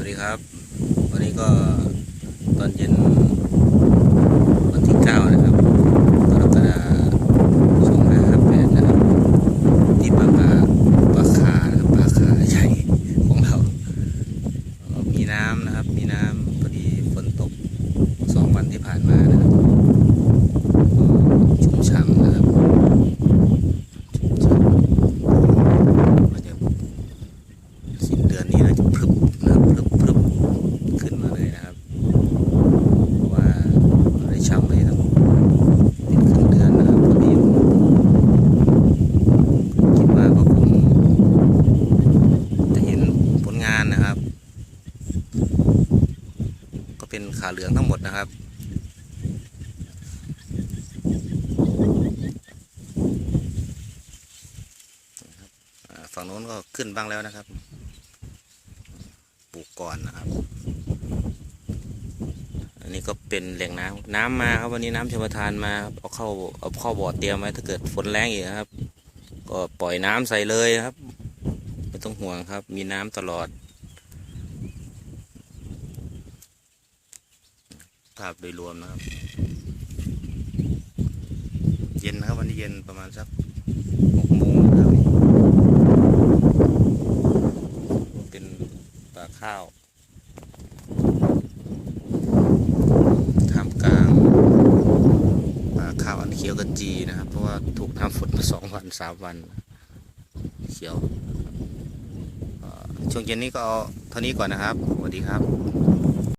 วัสดีครับ วันนี้ก็ตอนเย็นวันที่เก้านะครับกรกฎาคมสองห้าห้าแปดนะครับ ที่ปากกาปากขานะครับปากขาใหญ่ของเราเอ่อมีน้ำนะครับ มีน้ำพอดีฝนตกสองวันที่ผ่านมานะครับก็ชุ่มฉ่ำนะครับชุ่มฉ่ำมันจะ สิ้นเดือนนี้เราจะพรึบนะครับพรึบพรึบขึ้นมาเลยนะครับ เพราะว่าเราได้ช่ำไปทั้งเป็นครึ่งเดือนนะครับพอดีคิดว่าก็คงจะเห็นผลงานนะครับ ก็ เป็นขาเหลืองทั้งหมดนะครับ ฝั่งโน้นก็ขึ้นบ้างแล้วนะครับ ปลูกก่อนนะครับ อันนี้ก็เป็นแหล่งน้ำน้ำมาครับวันนี้น้ำชลประทานมาเอาเข้าเอาเข้าบ่อเตรียมไว้ถ้าเกิดฝนแรงอีกครับ ก็ปล่อยน้ำใส่เลยครับ ไม่ต้องห่วงครับ มีน้ำตลอด ภาพโดยรวมนะครับ เย็นนะครับวันนี้เย็นประมาณสักหกโมงนะครับเป็นปลาข้าวท่ามกลางปลาข้าวอันเขียวกระจีนะครับ เพราะว่าถูกน้ำฝนมาสองวันสามวัน เขียวช่วงเย็นนี้ก็เอาเท่านี้ก่อนนะครับ สวัสดีครับ